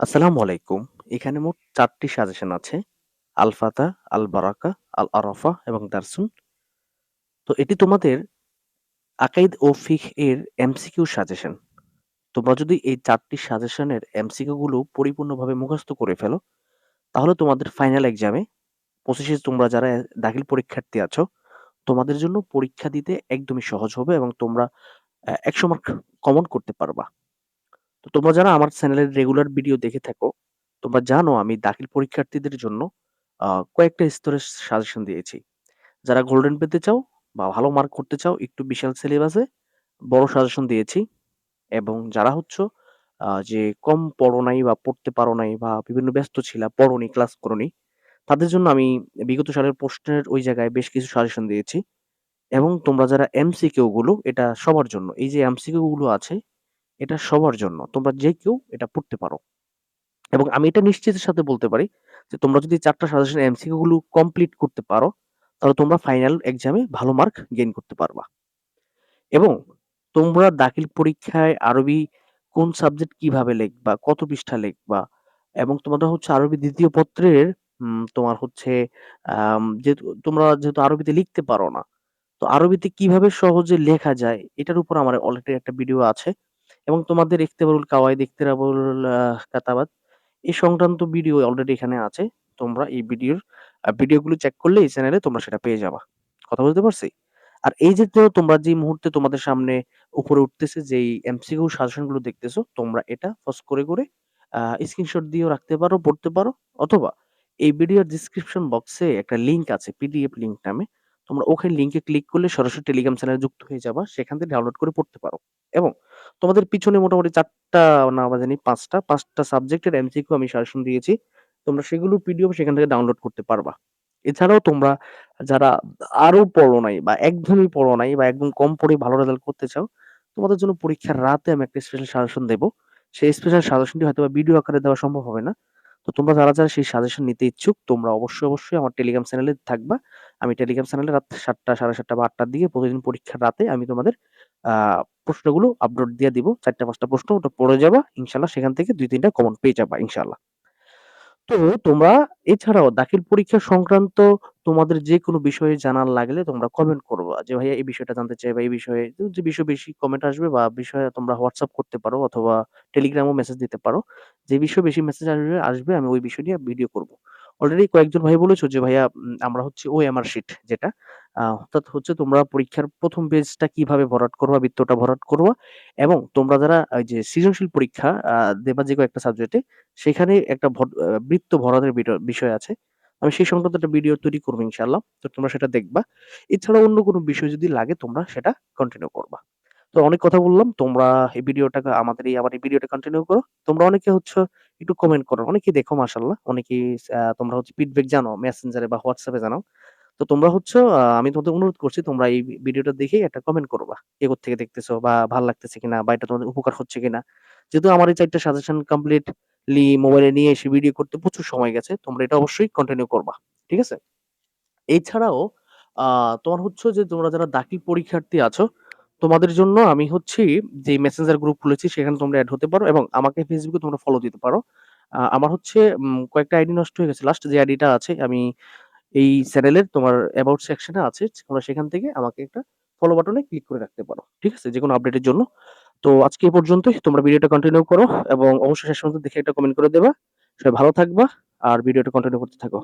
আসসালামু আলাইকুম। এখানে মোট চারটি সাজেশন আছে। আল ফাতা, আল বারাকা, আল আরাফা এবং দারসুন। তো এটি তোমাদের আকাইদ ও ফিকহ এর এমসিকিউ সাজেশন। তোমরা যদি এই চারটি সাজেশনের এমসিকিউ গুলো পরিপূর্ণভাবে মুখস্থ করে ফেলো, তাহলে তোমাদের ফাইনাল এক্সামে ২৫ এ তোমরা যারা দাখিল পরীক্ষার্থী আছো, তোমাদের জন্য পরীক্ষা দিতে একদমই সহজ হবে এবং তোমরা ১০০ মার্ক কমন করতে পারবা। তোমরা যারা আমার চ্যানেলের রেগুলার ভিডিও দেখে থাকো, তোমরা জানো আমি দাখিল পরীক্ষার্থীদের জন্য কয়েকটা স্তরের সাজেশন দিয়েছি। যারা গোল্ডেন পেতে চাও বা ভালো মার্ক করতে চাও, একটু বিশাল সিলেবাসে বড় সাজেশন দিয়েছি এবং যারা হচ্ছো যে কম পড়ো নাই বা পড়তে পারো নাই বা বিভিন্ন ব্যস্ত ছিলা, পড়োনি, ক্লাস করোনি, তাদের জন্য আমি বিগত সালের প্রশ্নের ওই জায়গায় বেশ কিছু সাজেশন দিয়েছি এবং তোমরা যারা এমসিকিউ গুলো এটা সবার জন্য। এই যে এমসিকিউ গুলো আছে, এটা সবার জন্য। তোমরা যে কেউ এটা পড়তে পারো। এবং আমি এটা নিশ্চিতের সাথে বলতে পারি যে তোমরা যদি ৪ টা সাজেশন এমসিকিউ গুলো কমপ্লিট করতে পারো, তাহলে তোমরা ফাইনাল এক্সামে ভালো মার্ক গেইন করতে পারবা। এবং তোমরা দাখিল পরীক্ষায় আরবি কোন সাবজেক্ট কীভাবে লিখবা, কত পৃষ্ঠা লিখবা এবং তোমাদের হচ্ছে আরবি দ্বিতীয় পত্রের তোমার হচ্ছে যেহেতু তোমরা যেহেতু আরবিতে লিখতে পারো না, তো আরবিতে কীভাবে সহজে লেখা যায় এটার উপর আমার অলরেডি একটা ভিডিও আছে এবং তোমাদের ইখতিবারুল কাওয়াইদ, ইখতিরাবুল আ কাতাবাত এই সংক্রান্ত ভিডিও অলরেডি এখানে আছে। তোমরা এই ভিডিওর ভিডিওগুলো চেক করলে এই চ্যানেলে তোমরা সেটা পেয়ে যাবা। কথা বুঝতে পারছি? আর এই যে তো তোমরা যে মুহূর্তে তোমাদের সামনে উপরে উঠতেছে যেই এমসিকিউ সাজেশনগুলো দেখতেছো, তোমরা এটা পজ করে, করে স্ক্রিনশট দিয়েও রাখতে পারো, পড়তে পারো অথবা এই ভিডিওর ডেসক্রিপশন বক্সে একটা লিঙ্ক আছে পিডিএফ লিঙ্ক নামে। তোমরা ওখানে লিঙ্কে ক্লিক করলে সরাসরি টেলিগ্রাম চ্যানেলে যুক্ত হয়ে যাবা। সেখান থেকে ডাউনলোড করে পড়তে পারো এবং তোমাদের পিছনে মোটামুটি ৪ টা না বা জানি ৫ টা, ৫ টা সাবজেক্টের এমসিকিউ আমি সাজেশন দিয়েছি। তোমরা সেগুলোর পিডিএফ সেখান থেকে ডাউনলোড করতে পারবা। এছাড়াও তোমরা যারা আরও পড়ো নাই বা একদমই পড়ো নাই বা একদম কম পড়ে ভালো রেজাল্ট করতে চাও, তোমাদের জন্য পরীক্ষার রাতে আমি একটা স্পেশাল সাজেশন দেবো সেই স্পেশাল সাজেশনটি হয়তোবা ভিডিও আকারে দেওয়া সম্ভব হবে না। তো তোমরা যারা, যারা সেই সাজেশন নিতে ইচ্ছুক, তোমরা অবশ্যই, অবশ্যই আমার টেলিগ্রাম চ্যানেলে থাকবা। আমি টেলিগ্রাম চ্যানেলে রাত ৭ঃ০০ ৭:৩০ বা আটটার দিকে প্রতিদিন পরীক্ষার রাতে আমি তোমাদের প্রশ্নগুলো আপলোড দিয়ে দিব। চারটা পাঁচটা প্রশ্ন ওটা পড়ে যাবা। ইনশাল্লাহ সেখান থেকে দুই তিনটা কমন পেয়ে যাবা ইনশাআল্লাহ। তো তোমরা এছাড়াও দাখিল পরীক্ষা সংক্রান্ত তোমাদের যে কোনো বিষয়ে জানার লাগলে তোমরা কমেন্ট করবা যে, "ভাইয়া এই বিষয়টা জানতে চাই বা এই বিষয়ে" যে বিষয় বেশি কমেন্ট আসবে বা বিষয়ে তোমরা হোয়াটসঅ্যাপ করতে পারো অথবা টেলিগ্রামও মেসেজ দিতে পারো। যে বিষয়ে বেশি মেসেজ আসবে আসবে আমি ওই বিষয় নিয়ে ভিডিও করব। অলরেডি কয়েকজন ভাই বলেছ যে, "ভাইয়া আমরা হচ্ছে ওএমআর শিট যেটা অর্থাৎ হচ্ছে তোমরা পরীক্ষার প্রথম পেজটা কীভাবে ভরাট করবা, বৃত্তটা ভরাট করবা এবং তোমরা যারা ওই যে সৃজনশীল পরীক্ষা দেবা যে কয়েকটা সাবজেক্টে সেখানে একটা বৃত্ত ভরাটের বিষয় আছে। আমি সেই সংক্রান্ত একটা ভিডিও তৈরি করব ইনশাআল্লাহ। তো তোমরা সেটা দেখবা। এছাড়া অন্য কোনো বিষয় যদি লাগে তোমরা সেটা কন্টিনিউ করবা। তো অনেক কথা বললাম। তোমরা এই ভিডিওটাকে আমাদের এই আমার এই ভিডিওটা কন্টিনিউ করো। তোমরা অনেকে হচ্ছে একটু কমেন্ট করো। অনেকে দেখো মাশাআল্লাহ। অনেকেই আ তোমরা হচ্ছে ফিডব্যাক জানো মেসেঞ্জারে বা হোয়াটসঅ্যাপে এ জানাও। তো তোমরা হচ্ছে আমি তোমাদের অনুরোধ করছি তোমরা এই ভিডিওটা দেখে একটা কমেন্ট করবা। কে কোত্থেকে দেখতেছো বা ভালো লাগতেছে কিনা বা এটা তোমাদের উপকার হচ্ছে কিনা। যেহেতু আমার এই ৪ টা সাজেশন কমপ্লিটলি মোবাইলে নিয়ে এসে ভিডিও করতে প্রচুর সময় গেছে। তোমরা এটা অবশ্যই কন্টিনিউ করবা। ঠিক আছে? এছাড়াও তোমার হচ্ছে যে তোমরা যারা দাখিল পরীক্ষার্থী আছো, তোমাদের জন্য আমি হচ্ছি যে মেসেঞ্জার গ্রুপ খুলেছি, সেখানে তোমরা এড হতে পারো এবং আমাকে এ তোমরা ফলো দিতে পারো। আমার হচ্ছে কয়েকটা আইডি নষ্ট হয়ে গেছে। লাস্ট যে আইডিটা আছে, আমি এই চ্যানেলের তোমার অ্যাবাউট সেকশন আছে। তোমরা সেখান থেকে আমাকে একটা ফলো বাটনে ক্লিক করে রাখতে পারো। ঠিক আছে? যেকোনো আপডেটের জন্য। তো আজকে এ পর্যন্তই। তোমরা ভিডিওটা কন্টিনিউ করো এবং অবশ্যই শেষ পর্যন্ত দেখে একটা কমেন্ট করে দেবা। সবাই ভালো থাকবা আর ভিডিওটা কন্টিনিউ করতে থাকো।